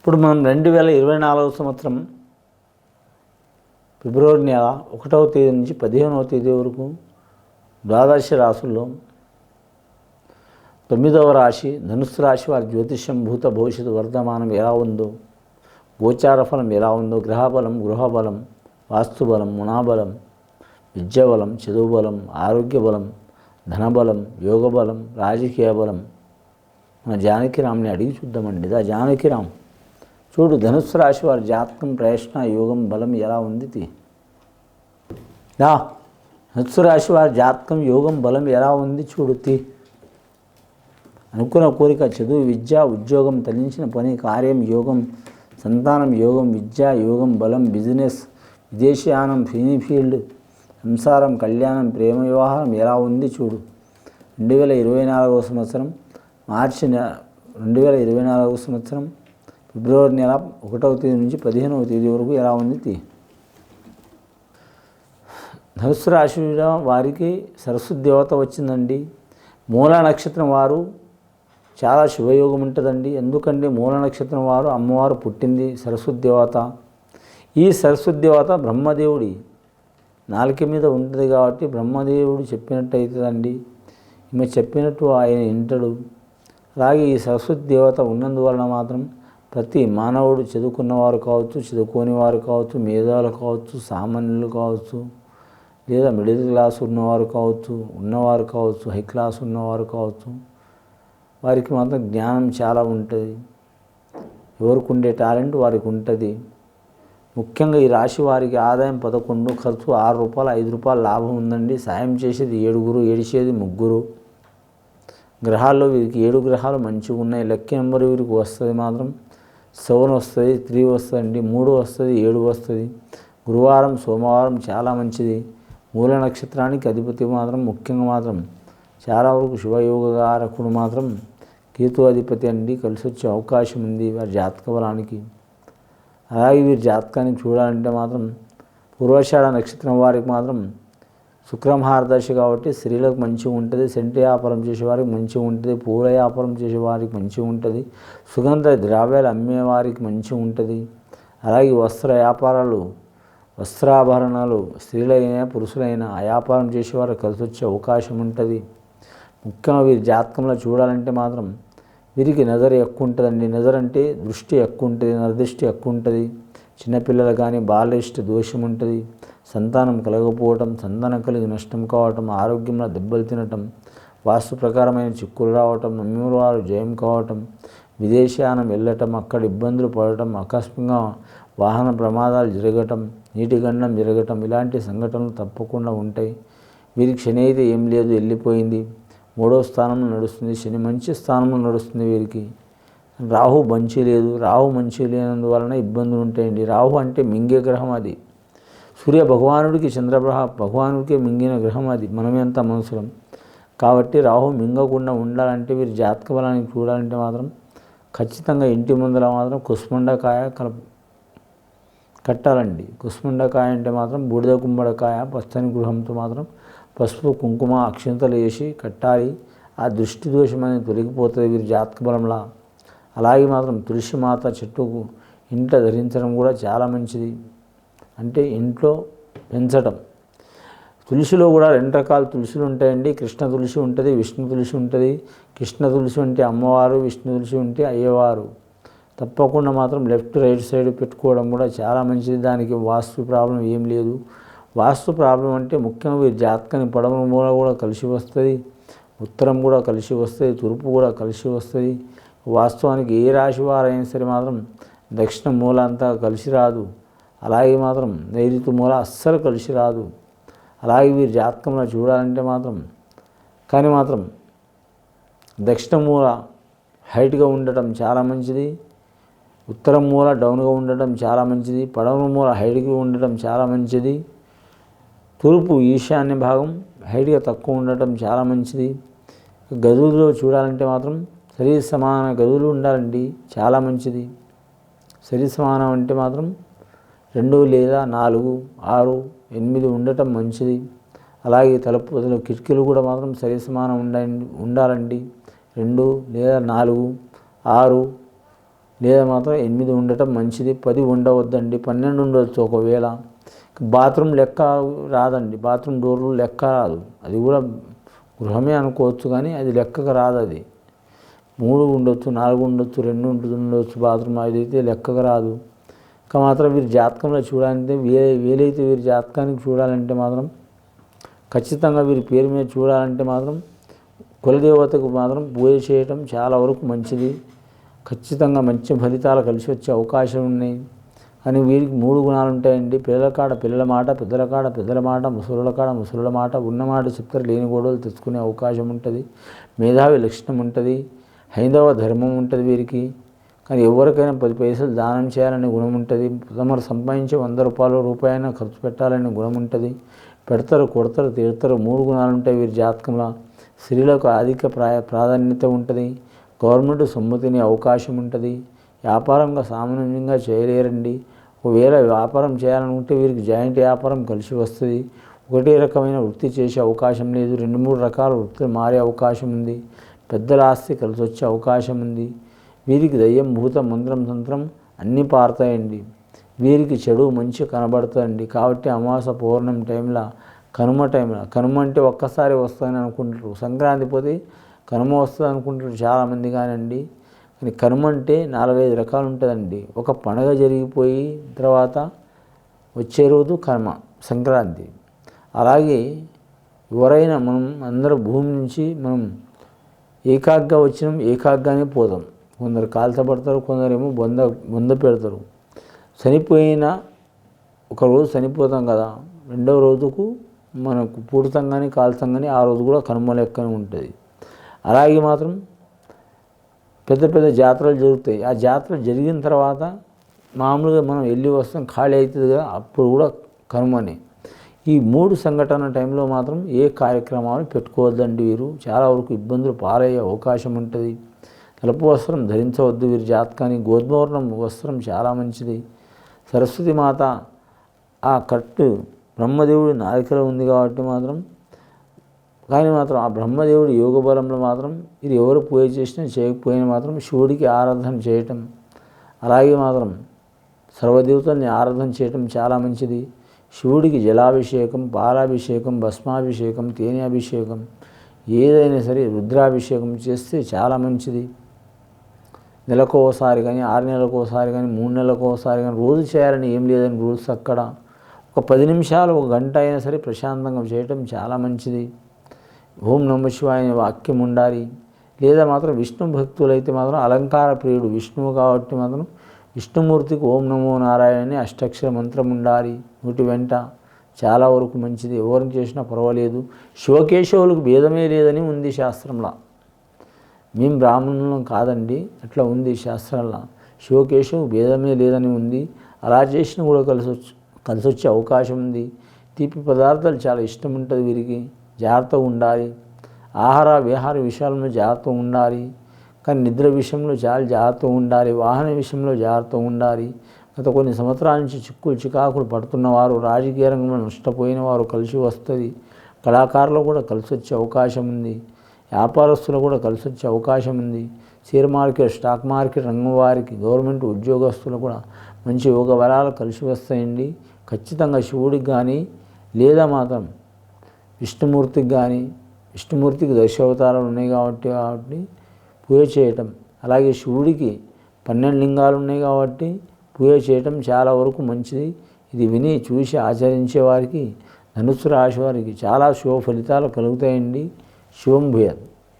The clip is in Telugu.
ఇప్పుడు మనం రెండు వేల ఇరవై నాలుగవ సంవత్సరం ఫిబ్రవరి నెల ఒకటవ తేదీ నుంచి పదిహేనవ తేదీ వరకు ద్వాదశ రాసుల్లో తొమ్మిదవ రాశి ధనుస్సు రాశి వారి జ్యోతిష్యం భూత భవిష్యత్తు వర్ధమానం ఎలా ఉందో గోచార ఫలం ఎలా ఉందో గ్రహబలం గృహబలం వాస్తుబలం మునాబలం విద్యాబలం చదువు బలం ఆరోగ్య బలం ధనబలం యోగబలం రాజకీయ బలం మన జానకిరామ్ని అడిగి చూద్దామండి. ఇదా జానకిరామ్ చూడు ధనుస్సు రాశి వారి జాతకం ప్రయత్న యోగం బలం ఎలా ఉంది నా దా ధనుస్సు రాశి వారి జాతకం యోగం బలం ఎలా ఉంది చూడుతి అనుకున్న కోరిక చదువు విద్య ఉద్యోగం తలించిన పని కార్యం యోగం సంతానం యోగం విద్య యోగం బలం బిజినెస్ విదేశయానం ఫినీ ఫీల్డ్ సంసారం కళ్యాణం ప్రేమ వివాహం ఎలా ఉంది చూడు. రెండు వేల ఇరవై నాలుగవ సంవత్సరం మార్చి రెండు వేల ఇరవై నాలుగవ సంవత్సరం ఫిబ్రవరి నెల ఒకటవ తేదీ నుంచి పదిహేనవ తేదీ వరకు ఎలా ఉంది? ధనుసు రాశిలో వారికి సరస్వతి దేవత వచ్చిందండి. మూల నక్షత్రం వారు చాలా శుభయోగం ఉంటుందండి. ఎందుకంటే మూల నక్షత్రం వారు అమ్మవారు పుట్టింది సరస్వతి దేవత. ఈ సరస్వతి దేవత బ్రహ్మదేవుడి నాలుక మీద ఉంటుంది కాబట్టి బ్రహ్మదేవుడు చెప్పినట్టు అవుతుందండి ఈమె చెప్పినట్టు ఆయన వింటడు. అలాగే ఈ సరస్వతి దేవత ఉన్నందువలన మాత్రం ప్రతి మానవుడు చదువుకున్నవారు కావచ్చు చదువుకోని వారు కావచ్చు మేధావులు కావచ్చు సామాన్యులు కావచ్చు లేదా మిడిల్ క్లాస్ ఉన్నవారు కావచ్చు ఉన్నవారు కావచ్చు హై క్లాస్ ఉన్నవారు కావచ్చు వారికి మాత్రం జ్ఞానం చాలా ఉంటుంది. ఎవరికి ఉండే టాలెంట్ వారికి ఉంటుంది. ముఖ్యంగా ఈ రాశి వారికి ఆదాయం పదకొండు ఖర్చు ఆరు రూపాయలు ఐదు రూపాయలు లాభం ఉందండి. సాయం చేసేది ఏడుగురు ఏడిచేది ముగ్గురు. గ్రహాల్లో వీరికి ఏడు గ్రహాలు మంచిగా ఉన్నాయి లక్కీ నెంబర్ వీరికి వస్తుంది మాత్రం. సెవెన్ వస్తుంది త్రీ వస్తుందండి మూడు వస్తుంది ఏడు వస్తుంది. గురువారం సోమవారం చాలా మంచిది. మూల నక్షత్రానికి అధిపతి మాత్రం ముఖ్యంగా మాత్రం చాలా వరకు శుభయోగకారకుడు మాత్రం కేతు అధిపతి అండి. కలిసి వచ్చే అవకాశం ఉంది వారి జాతక బలానికి. అలాగే వీరి జాతకాన్ని చూడాలంటే మాత్రం పూర్వాషాఢ నక్షత్రం వారికి మాత్రం శుక్రమహారదశ కాబట్టి స్త్రీలకు మంచిగా ఉంటుంది సెంటు వ్యాపారం చేసేవారికి మంచిగా ఉంటుంది పూల వ్యాపారం చేసేవారికి మంచిగా ఉంటుంది సుగంధ ద్రవ్యాలు అమ్మేవారికి మంచిగా ఉంటుంది. అలాగే వస్త్ర వ్యాపారాలు వస్త్రాభరణాలు స్త్రీలైనా పురుషులైనా ఆ వ్యాపారం చేసేవారు కలిసి వచ్చే అవకాశం ఉంటుంది. ముఖ్యంగా వీరి జాతకంలో చూడాలంటే మాత్రం వీరికి నజర్ ఎక్కువ ఉంటుందండి. నజర్ అంటే దృష్టి ఎక్కువ ఉంటుంది నరదృష్టి ఎక్కువ ఉంటుంది. చిన్నపిల్లలు కానీ బాలయిష్ట దోషం ఉంటుంది. సంతానం కలగకపోవటం సంతానం కలిగి నష్టం కావటం ఆరోగ్యంలో దెబ్బలు తినటం వాస్తు ప్రకారమైన చిక్కులు రావటం నమ్మిన వారు జయం కావటం విదేశానం వెళ్ళటం అక్కడ ఇబ్బందులు పడటం ఆకస్మికంగా వాహన ప్రమాదాలు జరగటం నీటి గండం జరగటం ఇలాంటి సంఘటనలు తప్పకుండా ఉంటాయి. వీరికి శని అయితే ఏం లేదు వెళ్ళిపోయింది. మూడో స్థానంలో నడుస్తుంది. శని మంచి స్థానంలో నడుస్తుంది వీరికి. రాహు మంచి లేదు. రాహు మంచి లేనందువలన ఇబ్బందులు ఉంటాయండి. రాహు అంటే మింగే గ్రహం అది. సూర్య భగవానుడికి చంద్రగ్రహ భగవానుడికి మింగిన గ్రహం అది. మనమెంత మనుషులం. కాబట్టి రాహు మింగకుండా ఉండాలంటే వీరి జాతక బలానికి చూడాలంటే మాత్రం ఖచ్చితంగా ఇంటి ముందర మాత్రం కుస్మండకాయ కలప కట్టాలండి. కుస్మండకాయ అంటే మాత్రం బూడిద గుమ్మడికాయ పచ్చని గృహంతో మాత్రం పసుపు కుంకుమ అక్షింతలు వేసి కట్టాలి. ఆ దృష్టి దోషం అనేది తొలగిపోతుంది వీరి జాతక బలంలా. అలాగే మాత్రం తులసి మాత చెట్టుకు ఇంట్లో ధరించడం కూడా చాలా మంచిది. అంటే ఇంట్లో పెంచడం తులసిలో కూడా రెండు రకాల తులసులు ఉంటాయండి. కృష్ణ తులసి ఉంటుంది విష్ణు తులసి ఉంటుంది. కృష్ణ తులసి ఉంటే అమ్మవారు విష్ణు తులసి ఉంటే అయ్యవారు. తప్పకుండా మాత్రం లెఫ్ట్ రైట్ సైడ్ పెట్టుకోవడం కూడా చాలా మంచిది. దానికి వాస్తు ప్రాబ్లం ఏం లేదు. వాస్తు ప్రాబ్లం అంటే ముఖ్యంగా వీరి జాతకని పడమర మూల కూడా కలిసి వస్తుంది. ఉత్తరం కూడా కలిసి వస్తుంది. తూర్పు కూడా కలిసి వస్తుంది. వాస్తవానికి ఏ రాశి వారైనా సరే మాత్రం దక్షిణ మూల అంతా కలిసి రాదు. అలాగే మాత్రం నైరుతి మూల అస్సలు కలిసి రాదు. అలాగే వీరి జాతకంలో చూడాలంటే మాత్రం కానీ మాత్రం దక్షిణ మూల హైట్గా ఉండటం చాలా మంచిది. ఉత్తరం మూల డౌన్గా ఉండటం చాలా మంచిది. పడవల మూల హైట్గా ఉండటం చాలా మంచిది. తూర్పు ఈశాన్య భాగం హైట్గా తక్కువ ఉండటం చాలా మంచిది. గదువులో చూడాలంటే మాత్రం శరీర సమాన గదులు ఉండాలండి. చాలా మంచిది. శరీర సమానం అంటే మాత్రం రెండు లేదా నాలుగు ఆరు ఎనిమిది ఉండటం మంచిది. అలాగే తలుపు కిటికీలు కూడా మాత్రం శరీర సమానం ఉండండి ఉండాలండి. రెండు లేదా నాలుగు ఆరు లేదా మాత్రం ఎనిమిది ఉండటం మంచిది. పది ఉండవద్దండి. పన్నెండు ఉండవచ్చు ఒకవేళ. బాత్రూమ్ లెక్క రాదండి. బాత్రూమ్ డోర్లు లెక్క రాదు. అది కూడా గృహమే అనుకోవచ్చు కానీ అది లెక్కకు రాదు అది. మూడు ఉండొచ్చు నాలుగు ఉండొచ్చు రెండు ఉంటుంది ఉండొచ్చు బాత్రూమ్ అదైతే అయితే లెక్కకు రాదు. ఇంకా మాత్రం వీరి జాతకంలో చూడాలంటే వే వీలైతే వీరి జాతకానికి చూడాలంటే మాత్రం ఖచ్చితంగా వీరి పేరు మీద చూడాలంటే మాత్రం కులదేవతకు మాత్రం పూజ చేయటం చాలా వరకు మంచిది. ఖచ్చితంగా మంచి ఫలితాలు కలిసి వచ్చే అవకాశం ఉన్నాయి. అని వీరికి మూడు గుణాలు ఉంటాయండి. పిల్లల కాడ పిల్లల మాట పెద్దల కాడ పెద్దల మాట ముసలుల కాడ ముసలుల మాట ఉన్న మాట చెప్తారు లేని గొడవలు తెచ్చుకునే అవకాశం ఉంటుంది. మేధావి లక్షణం ఉంటుంది. హైందవ ధర్మం ఉంటుంది వీరికి. కానీ ఎవరికైనా పది పైసలు దానం చేయాలనే గుణం ఉంటుంది. తమరు సంపాదించి వంద రూపాయలు రూపాయన ఖర్చు పెట్టాలనే గుణం ఉంటుంది. పెడతారు కొడతారు తీరుతారు. మూడు గుణాలు ఉంటాయి వీరి జాతకంలో. స్త్రీలకు అధిక ప్రా ప్రాధాన్యత ఉంటుంది. గవర్నమెంట్ సొమ్ము అవకాశం ఉంటుంది. వ్యాపారంగా సామాన్యంగా చేయలేరండి. ఒకవేళ వ్యాపారం చేయాలనుకుంటే వీరికి జాయింట్ వ్యాపారం కలిసి వస్తుంది. ఒకటే రకమైన వృత్తి చేసే అవకాశం లేదు. రెండు మూడు రకాల వృత్తులు మారే అవకాశం ఉంది. పెద్దల ఆస్తి కలిసి వచ్చే అవకాశం ఉంది వీరికి దయ్యం భూత మంత్రం తంత్రం అన్నీ పారతాయండి. వీరికి చెడు మంచి కనబడుతుందండి కాబట్టి అమావాస పౌర్ణం టైంలో కనుమ టైంలో కనుమ అంటే ఒక్కసారి వస్తుందని అనుకుంటారు సంక్రాంతి పోతే కనుమ వస్తుంది అనుకుంటారు చాలామంది కానండి. కానీ కనుమ అంటే నాలుగైదు రకాలు ఉంటుందండి ఒక పండగ జరిగిపోయి తర్వాత వచ్చే రోజు కర్మ సంక్రాంతి. అలాగే ఎవరైనా మనం అందరూ భూమి నుంచి మనం ఏకాగ్గా వచ్చినాం ఏకాగ్గానే పోదాం. కొందరు కాల్చబడతారు కొందరేమో బొంద బొంద పెడతారు. చనిపోయిన ఒక రోజు చనిపోతాం కదా రెండవ రోజుకు మనకు పూడతాం కానీ కాల్తాం కానీ ఆ రోజు కూడా కనుమ లెక్కనే ఉంటుంది. అలాగే మాత్రం పెద్ద పెద్ద జాతరలు జరుగుతాయి. ఆ జాతర జరిగిన తర్వాత మామూలుగా మనం వెళ్ళి వస్తాం ఖాళీ అవుతుంది కదా అప్పుడు కూడా కనుమనే. ఈ మూడు సంఘటన టైంలో మాత్రం ఏ కార్యక్రమాలు పెట్టుకోవద్దండి వీరు. చాలా వరకు ఇబ్బందులు పారయ్యే అవకాశం ఉంటుంది. తెలుపు వస్త్రం ధరించవద్దు వీరి జాతకాన్ని. గోధుమవర్ణం వస్త్రం చాలా మంచిది. సరస్వతి మాత ఆ కట్టు బ్రహ్మదేవుడి నాలికలో ఉంది కాబట్టి మాత్రం కానీ మాత్రం ఆ బ్రహ్మదేవుడి యోగ బలంలో మాత్రం ఇది ఎవరు పూజ చేసినా చేయకపోయినా మాత్రం శివుడికి ఆరాధన చేయటం అలాగే మాత్రం సర్వదేవతల్ని ఆరాధన చేయటం చాలా మంచిది. శివుడికి జలాభిషేకం పాలాభిషేకం భస్మాభిషేకం తేనె అభిషేకం ఏదైనా సరే రుద్రాభిషేకం చేస్తే చాలా మంచిది. నెలకోసారి కానీ ఆరు నెలలకు ఒకసారి కానీ మూడు నెలలకు ఒకసారి కానీ రోజు చేయాలని ఏం లేదని రూల్స్ అక్కడ. ఒక పది నిమిషాలు ఒక గంట అయినా సరే ప్రశాంతంగా చేయటం చాలా మంచిది. ఓం నమ శివాయ అనే వాక్యం ఉండాలి. లేదా మాత్రం విష్ణు భక్తులైతే మాత్రం అలంకార ప్రియుడు విష్ణువు కాబట్టి మాత్రం విష్ణుమూర్తికి ఓం నమో నారాయణని అష్టక్షర మంత్రం ఉండాలి. నూటి వెంట చాలా వరకు మంచిది. ఎవరిని చేసినా పర్వాలేదు. శివకేశవులకు భేదమే లేదని ఉంది శాస్త్రంలో. మేము బ్రాహ్మణులం కాదండి. అట్లా ఉంది శాస్త్రంలో. శివకేశవు భేదమే లేదని ఉంది. అలా చేసిన కూడా కలిసి వచ్చి కలిసి వచ్చే అవకాశం ఉంది. తీపి పదార్థాలు చాలా ఇష్టం ఉంటుంది వీరికి. జాగ్రత్తగా ఉండాలి. ఆహార విహార విషయాలను జాగ్రత్తగా ఉండాలి. కానీ నిద్ర విషయంలో చాలా జాగ్రత్తగా ఉండాలి వాహన విషయంలో జాగ్రత్తగా ఉండాలి. గత కొన్ని సంవత్సరాల నుంచి చిక్కులు చికాకులు పడుతున్నవారు రాజకీయ రంగంలో నష్టపోయిన వారు కలిసి వస్తుంది. కళాకారులు కూడా కలిసి వచ్చే అవకాశం ఉంది. వ్యాపారస్తులు కూడా కలిసి వచ్చే అవకాశం ఉంది. షేర్ మార్కెట్ స్టాక్ మార్కెట్ రంగం వారికి గవర్నమెంట్ ఉద్యోగస్తులు కూడా మంచి యోగ వరాలు కలిసి వస్తాయండి. ఖచ్చితంగా శివుడికి కానీ లేదా మాత్రం విష్ణుమూర్తికి కానీ విష్ణుమూర్తికి దశావతారాలు ఉన్నాయి కాబట్టి కాబట్టి పూజ చేయటం. అలాగే శివుడికి పన్నెండు లింగాలు ఉన్నాయి కాబట్టి పూజ చేయటం చాలా వరకు మంచిది. ఇది విని చూసి ఆచరించే వారికి ధనుసు రాశి వారికి చాలా శుభ ఫలితాలు కలుగుతాయండి. శివం భూయాత్.